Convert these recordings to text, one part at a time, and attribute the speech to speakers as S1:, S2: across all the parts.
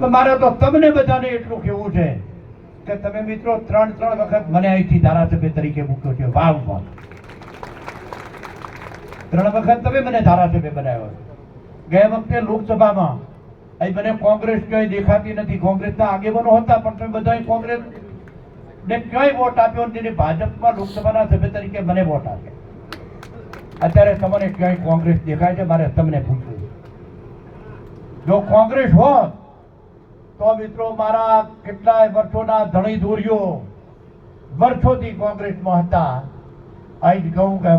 S1: મારે તો તમને બધાને એટલું કહેવું છે કે તમે મિત્રો ત્રણ ત્રણ વખત મને અહીંથી ધારાસભ્ય તરીકે મૂક્યો છે. વાવમાં ત્રણ વખત તમે મને ધારાસભ્ય બનાવ્યો ગયા વખતે લોકસભામાં અહીં મને કોંગ્રેસ ક્યાંય દેખાતી નથી. કોંગ્રેસના આગેવાનો હતા, પણ તમે બધા કોંગ્રેસ ને ક્યાંય વોટ આપ્યો નથી. ભાજપમાં લોકસભાના સભ્ય તરીકે મને વોટ આપ્યો. અત્યારે તમને ક્યાંય કોંગ્રેસ દેખાય છે, મારે તમને પૂછવું જો કોંગ્રેસ હોત તો મિત્રો, મારા કેટલાય વર્ષોના ધણી દોરીઓ વર્ષોથી કોંગ્રેસમાં હતા. અહીં જ કહું કે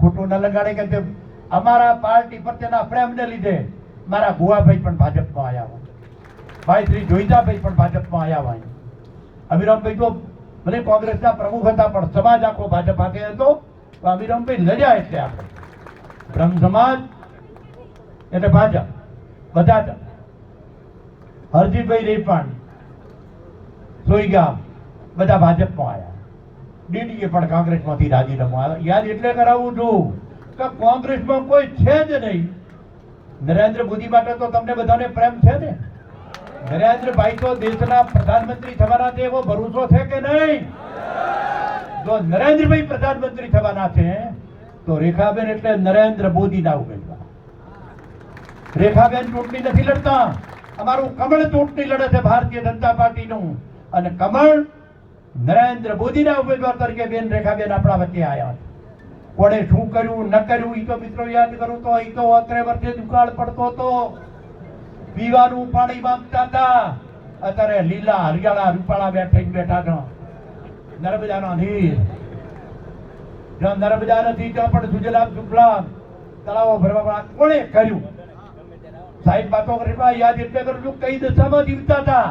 S1: ખોટું ન લગાડે કે તે અમારા પાર્ટી પ્રત્યેના પ્રેમને લીધે મારા ભુવાભાઈ પણ ભાજપમાં આવ્યા હોય. ભાઈ શ્રી જોઈતાભાઈ પણ ભાજપમાં આવ્યા હોય. અમીરામભાઈ તો ભલે કોંગ્રેસના પ્રમુખ હતા, પણ સમાજ આખો ભાજપ હાથે હતો, તો અમીરામભાઈ લડ્યા એટલે આપણે. બ્રહ્મ સમાજ એટલે ભાજપ. બધા જ. હરજીભાઈ રેપાણી સોઈગામ બધા ભાજપમાં આવ્યા ડીડીએ પણ કોંગ્રેસમાંથી રાજીનામું આવ્યા યાદ એટલે કરાવું છું કે કોંગ્રેસમાં કોઈ છે જ નહીં. નરેન્દ્ર મોદી માટે તો તમને બધાને પ્રેમ છે ને? નરેન્દ્રભાઈ તો દેશના પ્રધાનમંત્રી થવાના છે, એવો ભરોસો છે કે નહીં? જો નરેન્દ્રભાઈ પ્રધાનમંત્રી થવાના છે, તો રેખાબેન એટલે નરેન્દ્ર મોદીના ઉમેદવાર. રેખાબેન ચૂંટણી નથી લડતા. અમારું કમળ ચૂંટણી લડે છે ભારતીય જનતા પાર્ટીનું. અને કમળ નરેન્દ્ર મોદીના ઉમેદવાર તરીકે બેન રેખાબેન આપણા વચ્ચે આવ્યા કોણે શું કર્યું, ન કર્યું એ તો મિત્રો યાદ કરું તો એ તો અત્રે વર્ષે દુકાળ પડતો હતો. પીવાનું પાણી માંગતા હતા. અત્યારે લીલા, હરિયાળા, રૂપાળા બેઠા બેઠા છો. નર્મદાનો નીર. જો નર્મદા નથી, ત્યાં પણ સુજલામ, સુફલામ તળાવો ભરવા કોણે કર્યું? સાહેબ વાતો કરવા યાદ એટલે કરું કઈ દશામાં જીવતા હતા.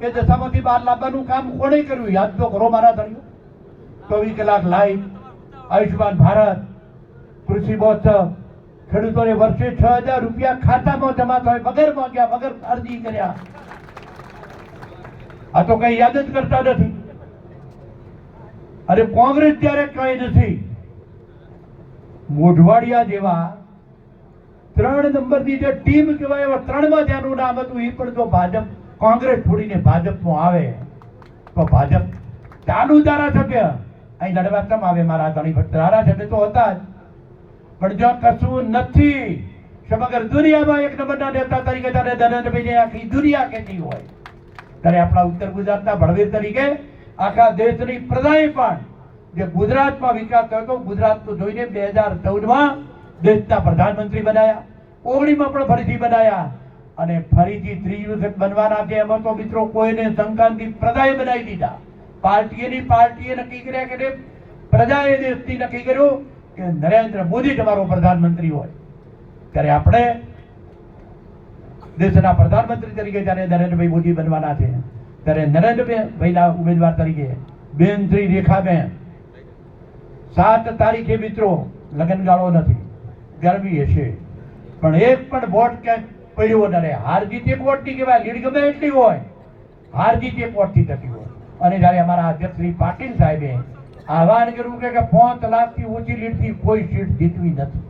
S1: કે દશામાંથી બહાર લાવવાનું કામ કોણે કર્યું? યાદ તો કરો મારા ધર્મ ચોવીસ કલાક લાઈવ આયુષ્યમાન ભારત, કૃષિ મહોત્સવ ખેડૂતોને વર્ષે છ હજાર રૂપિયા ખાતામાં જમા થાય, વગર માંગ્યા, વગર અરજી કર્યા. આ તો કઈ યાદ જ કરતા નથી. અરે કોંગ્રેસ ત્યારે કઈ નથી. મોઢવાડિયા જેવા ત્રણ નંબરની જે ટીમ કહેવાય એવા ત્રણમાં ત્યાંનું નામ હતું એ પણ જો ભાજપ, કોંગ્રેસ છોડીને ભાજપમાં આવે, તો ભાજપ ચાલુ ધારાસભ્ય. અહીં લડવા કેમ આવે મારા ધણી ભટ્ટ? ધારાસભ્ય તો હતા જ. પણ જો કશું નથી, સમગ્ર દુનિયામાં એક નંબરના નેતા તરીકે ત્યારે નરેન્દ્રભાઈને આખી દુનિયા કહેતી હોય. ત્યારે આપણા ઉત્તર ગુજરાતના ભળવીર તરીકે આખા દેશની પ્રજાએ પણ જે ગુજરાતમાં વિકાસ થયો હતો તો જોઈને બે હજાર ચૌદમાં દેશના પ્રધાનમંત્રી બનાયા ઓગણીમાં પણ ફરીથી બનાયા અને ફરીથી ત્રીજી વખત બનવાના છે એમાં તો મિત્રો કોઈને સંક્રાંતિ પ્રજાએ બનાવી દીધા. પાર્ટીએની પાર્ટીએ નક્કી કર્યા કે પ્રજાએ દેશથી નક્કી કર્યું કે નરેન્દ્ર મોદી તમારો પ્રધાનમંત્રી હોય. ત્યારે આપણે દેશના પ્રધાનમંત્રી તરીકે જ્યારે નરેન્દ્રભાઈ મોદી બનવાના છે, ત્યારે નરેન્દ્રભાઈના ઉમેદવાર તરીકે, બેન શ્રી રેખાબેન, સાત તારીખે મિત્રો લગ્નગાળો નથી. ગરમી હશે. પણ એક પણ વોટ ક્યાંક પડ્યો ન હાર જીત એક વોટની કહેવાય. લીડ ગમે એટલી હોય, હાર જીત વોટથી થતી હોય. અને જ્યારે અમારા અધ્યક્ષ શ્રી પાટીલ સાહેબે આહવાન કર્યું કે પાંચ લાખથી ઓછી લીડથી કોઈ સીટ જીતવી નથી.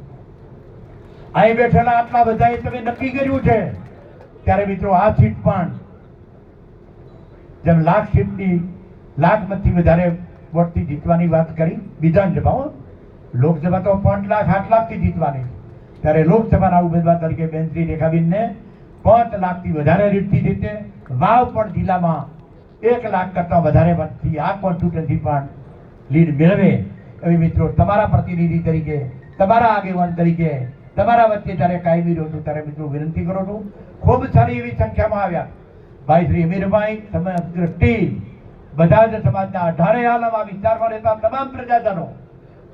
S1: અહીં બેઠેલા આટલા બધાએ તમે નક્કી કર્યું છે. ત્યારે મિત્રો આ સીટ પણ જેમ લાખ સીટની લાખ મતથી વધારે વોટથી જીતવાની વાત કરી. બીજા હો. લોકસભા તો પાંચ લાખ આઠ લાખથી જીતવાની. ત્યારે લોકસભાના ઉમેદવાર તરીકે બેન શ્રી રેખાબેનને પાંચ લાખથી વધારે રીતથી જીતે. વાવ પણ જિલ્લામાં એક લાખ કરતાં વધારે મતથી આ કોન્સ્ટિટ્યુન્સી પણ લીડ મેળવે. એવી મિત્રો તમારા પ્રતિનિધિ તરીકે, તમારા આગેવાન તરીકે, તમારા વચ્ચે જ્યારે કાયમી રહ્યો છું ત્યારે મિત્રો વિનંતી કરું છું, ખૂબ સારી એવી સંખ્યામાં આવ્યા. ભાઈ શ્રી અમીરભાઈ સમગ્ર ટીમ, બધા જ સમાજના અઢારે આલમ આ વિસ્તારમાં રહેતા તમામ પ્રજાજનો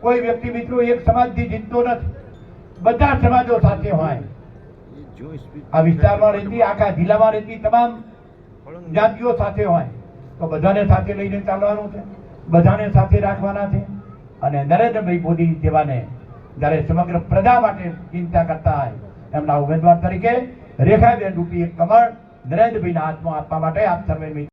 S1: કોઈ વ્યક્તિ મિત્રો એક સમાજથી જીતતો નથી. બધા સમાજો સાથે હોય. આ વિસ્તારમાં રહેતી, આખા જિલ્લામાં રહેતી તમામ જાતિઓ સાથે હોય. તો બધાને સાથે લઈને ચાલવાનું છે. બધાને સાથે રાખવાના છે. અને નરેન્દ્રભાઈ મોદી જેવાને જ્યારે સમગ્ર પ્રજા માટે ચિંતા કરતા હોય, એમના ઉમેદવાર તરીકે રેખાબેન રૂપી એક કમળ નરેન્દ્રભાઈના હાથમાં આપવા માટે આપ સર્વે